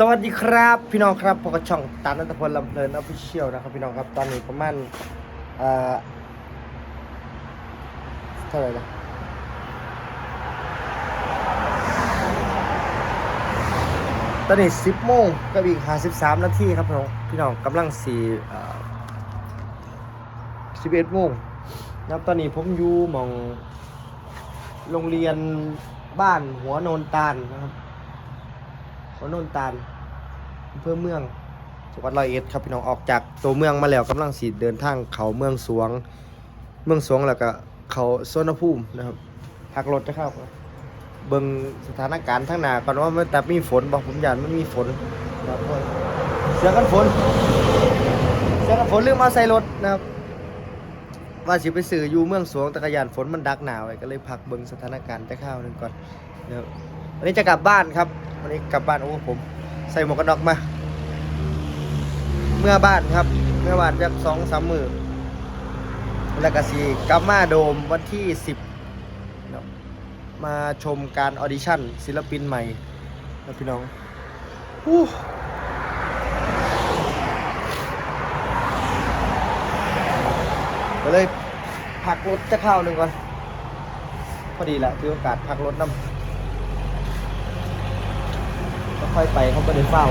สวัสดีครับ พี่น้องครับพบกับช่องตาลนัทพลลำเพลินออฟฟิเชียลนะครับ พี่น้องครับตอนนี้ประมาณเอ่อเท่าไหร่ละตอนนี้สิบโมงกับอีกห้าสิบสามนาทีครับพี่น้องพี่น้องกำลังสี่สิบเอ็ดโมงนะครับตอนนี้ผมอยู่มองโรงเรียนบ้านหัวโนนตาลนะครับ หัวโนนตาลอำเภอเมืองจังหวัดร้อยเอ็ดครับพี่น้องออกจากตัวเมืองมาแล้วกำลังสีเดินทางเขาเมืองสวง เมืองสวงแล้วก็เขาสวนภูมินะครับพักรถจะเข้าเบิ่งสถานการณ์ทั้งหนาก่อนว่ามันแต่มีฝนบอกผมยานมันมีฝนครับเสือกันฝนเสือกันฝนลืมเอาใส่รถนะครับว่าสิไปสื่ออยู่เมืองสวงแตะกยานฝนมันดักหนาวไว้ก็เลยพักเบิ่งสถานการณ์แต่ข้าวหนึงก่อนนะครับ วันนี้จะกลับบ้านครับ วันนี้กลับบ้านโอ้ผม ใส่หมวกกันน็อกมา เมื่อบ้านครับ เมื่อบ้านจากสองสามมือแล้วก็สีกลับมาโดมวันที่สิบมาชมการออดิชั่น ศิลปินใหม่นะพี่น้องอู้ก็เลยพักรถจะเข้าหนึ่งก่อน พอดีแหละถือโอกาสพักรถน้ำ ก็ ค่อยไปเขาก็เดินเฝ้า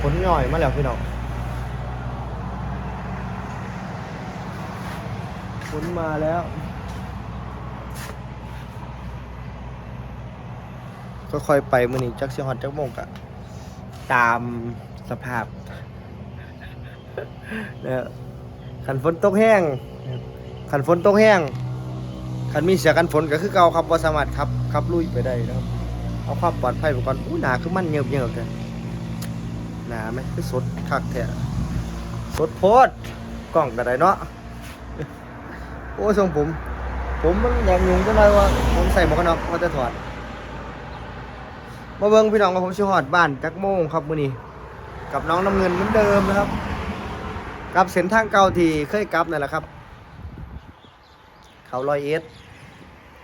ผลหน่อยมาแล้วพี่น้องผลมาแล้วค่อยไปมือนี้จักเสียฮอดจักโมงกะตามสภาพนะขันฝนตกแห้งขันฝนตกแห้งคันมีเสียกันฝนก็คือเก่าครับบ่สามารถขับ ขับลุยไปได้นะครับ เอาความปลอดภัยไปก่อนอู้หนาคือมันเงียบเงียบกันหนาไหมคือสดคักแท้สดโพดกล้องก็ไดเนาะโอ้ทรงผม ผมมันอยากยุ่งจังเลยว่า ผมใส่หมวกกันน็อกว่าจะถอดมาเบิ่งพี่น้องกับผมชิฮอดบ้านจักโมงครับมื้อนี้กับน้องน้ำเงินเหมือนเดิมนะครับกับเส้นทางเก่าที่เคยกลับนั่นแหละครับ เขาลอยเอส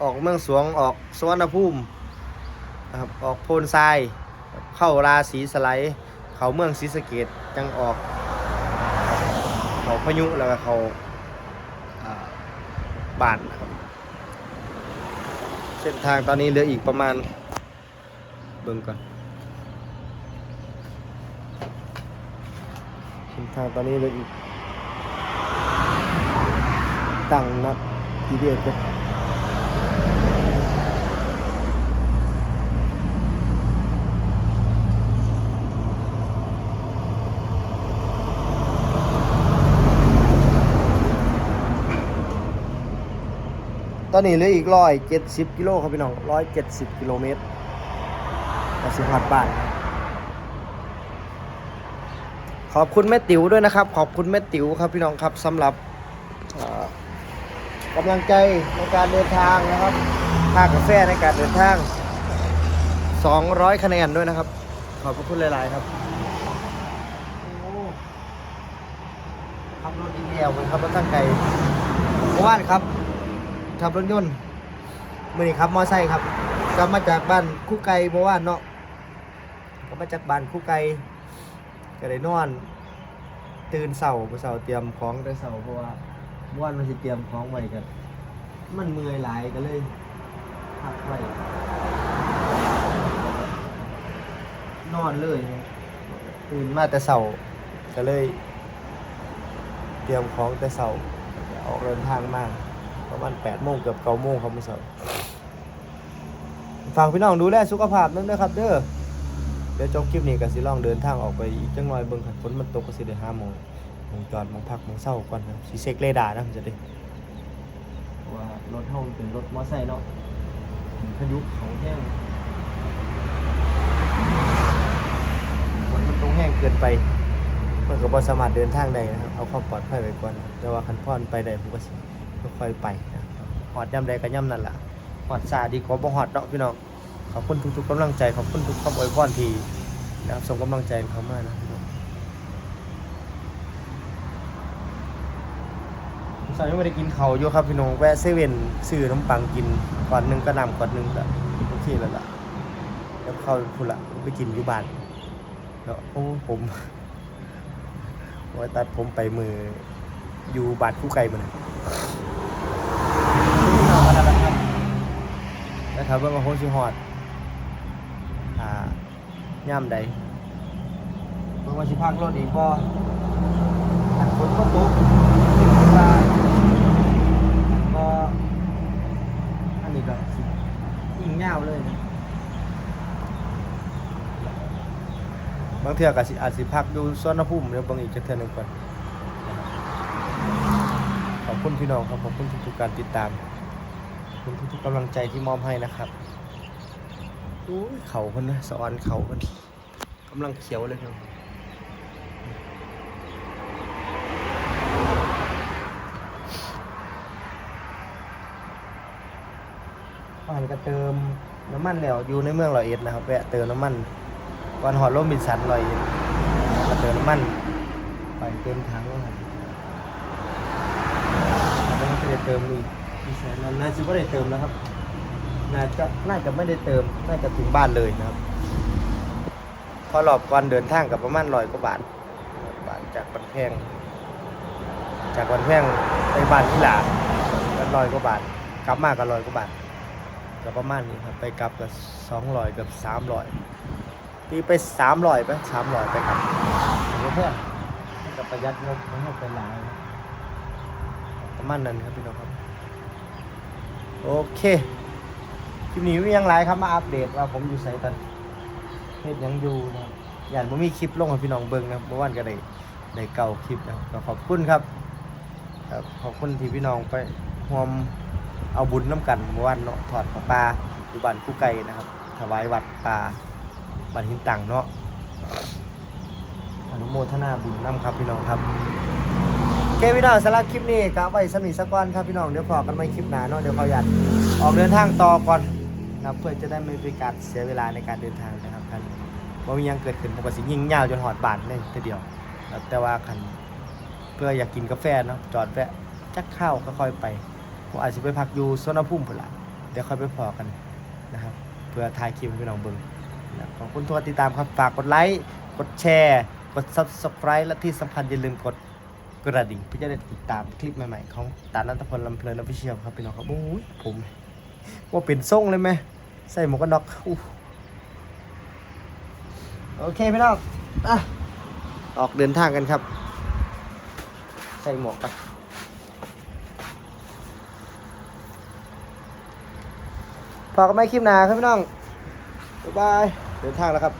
ออกเมืองสวงออกสวนภูมินะครับออกโพนทราย เข้าราศีสไลด์เขาเมืองศรีสะเกดจังออก เขาพายุแล้วก็เขาบานนะครับเส้นทางตอนนี้เหลืออีกประมาณเบิ่งก่อนเส้นทางตอนนี้เหลืออีกตั้งนับ GPS ไป อนนี้เหลืออีกร้อยเจ็ดสิบกิโลครับพี่น้องร้อยเจ็ดสิบกิโลเมตรต่สิหัดบ้านขอบคุณแม่ติ๋วด้วยนะครับ ขอบคุณแม่ติ๋วครับพี่น้องครับสำหรับกำลังใจในการเดินทางนะครับค่ากาแฟในการเดินทาง 200 คะแนนด้วยนะครับ ขอบพระคุณหลาย ๆ ครับขับรถดีเดียวครับรถตั้งไกลเมื่อวานครับ ขับรถยนต์มื่อนี้ครับมอไซค์ครับกลับมาจากบ้านคู่ไกลเมื่อวานเนาะกลับมาจากบ้านคู่ไกลก็ได้นอน ตื่นเสาร์เสาร์เตรียมของแต่เสาร์เพราะว่าเมื่อวานมันสิเตรียมของไว้กันมันเมื่อยหลายก็เลยพักไว้นอนเลยตื่นมาแต่เสาร์ก็เลย เตรียมของแต่เสาร์ออกเดินทางมาก ประมาณแปดโมงเกือบเก้าโมงครับเมื่อเสาร์ฝากพี่น้องดูแลสุขภาพนั่นด้วยครับ เด้อเดี๋ยวจบคลิปนี้ก็สิลองเดินทางออกไปอีกจังหน่อยเบิ่งคันฝนมันตกก็สิได้ห้าโมงมงจอดมงพักมงเศร้าก่อนครับสิเช็คเรดาร์นะผมจะได้ว่ารถเฮาเป็นรถมอไซค์เนาะพายุเขาแห้งฝนมันตรงแห้งเกินไปมันก็บ่สามารถเดินทางได้นะครับเอาความปลอดภัยไว้ก่อนแต่ว่าคันพรไปได้ผมก็สิ ค่อยๆไปนะครับฮอดย่ำใดก็ย่ำนั่นแหละฮอดซาดีกว่าบ่ฮอดเนาะพี่น้องขอบคุณทุกๆกำลังใจขอบคุณทุกคำอวยพรที่นะครับส่งกำลังใจเขามานะพี่น้องสายไม่ได้กินเขาอยู่ครับพี่น้องแวะเซเว่นซื้อน้ำปังกินก่อนหนึ่งก็นำก่อนหนึ่งก็โอเคแล้วล่ะแล้วเข้าพุ่นละไปกินอยู่บ้านแล้วโอ้ผมว่าตัดผมไปมืออยู่บาดคู่ไก่มันนะแล้ว ถ้ามว่ามาโฮชิฮอดอ่ายามใดเมื่อวันชิพักรถอีกบ่อันฝนก็ตกว่าก็อันนี้ก็สิยิ่งยาวเลยนะบางเทื่อก็สิอาจสิพักดูสวนภูมิเดี๋ยวบางอีกจะเทื่อหนึงก่อนขอบคุณพี่น้องครับขอบคุณทุกๆการติดตาม คุณทุกๆกำลังใจที่มอบให้นะครับโอ้ยเขาคนนะสอนเขาคนกำลังเขียวเลยครับก่อนก็เติมน้ำมันแล้วอยู่ในเมืองร้อยเอ็ดนะครับแวะเติมน้ำมันก่อนหอดร่มบินสันร้อยเอ็ดก็เติมน้ำมันไปเต็มถังแล้วครับแล้วก็จะเติมอีก อีแสนนั้นน่าจะไม่ได้เติมแล้วครับ น่าจะน่าจะไม่ได้เติม น่าจะถึงบ้านเลยนะครับพอรอบก่อนเดินทางกับประมาณร้อยกว่าบาทบาทจากบันแพง จากบันแพงไปบ้านที่หลาก็ร้อยกว่าบาท กลับมาก็ร้อยกว่าบาทก็ประมาณนี้ครับ ไปกลับกับสองร้อยกับสามร้อยตีไปสามร้อยไปสามร้อยไปกลับเพื่อนกับประหยัดงบไม่ให้ไปหลายประมาณนั้นครับพี่น้องครับ โอเคคลิปนี้มียังไรครับมาอัปเดตว่าผมอยู่ไสตันเฮ็ดหยังอยู่นะครับอย่างผมมีคลิปลงให้พี่น้องเบิ่งนะครับเมื่อวานก็ได้ได้เก่าคลิปนะครับก็ขอบคุณครับครับขอบคุณที่พี่น้องไปร่วมเอาบุญน้ำกันเมื่อวานเนาะถอดผ้าป่าอยู่บ้านคู่ไก่นะครับ ถวายวัดป่าบ้านหินตังเนาะอนุโมทนาบุญน้ำครับพี่น้องครับ เคพี่น้องสำหรับคลิปนี้กะไว้สมีสักก่อนครับพี่น้องเดี๋ยวพอกันไม่คลิปหนาเนาะเดี๋ยวเขาอยากออกเดินทางต่อก่อนนะครับเพื่อจะได้ไม่เป็นการเสียเวลาในการเดินทางนะครับคันว่ามียังเกิดขึ้นปกติยิงยาวจนหอดบานเลยทีเดียวครับแต่ว่าคันเพื่ออยากกินกาแฟเนาะจอดแวะจักข้าวค่อยไปผมอาจจะไปพักอยู่โซนภูมิพุ่นละเดี๋ยวค่อยไปพอกันนะครับ เพื่อถ่ายคลิปพี่น้องเบิ่งนะขอบคุณทุกคนติดตามครับฝากกดไลค์กดแชร์ กด subscribe และที่สำคัญอย่าลืมกด กระดิ่งเพื่อจะได้ติดตามคลิปใหม่ๆ ของตาลันตพลลำเพลินออฟฟิเชียลครับพี่น้องครับโอ้ยผมว่าเป็นทรงเลยไหมใส่หมวกกันน็อกโอเคพี่น้องอะออกเดินทางกันครับ ใส่หมวกกันฝากกันไม่คลิปหนาครับพี่น้องบ๊ายบายเดินทางแล้วครับ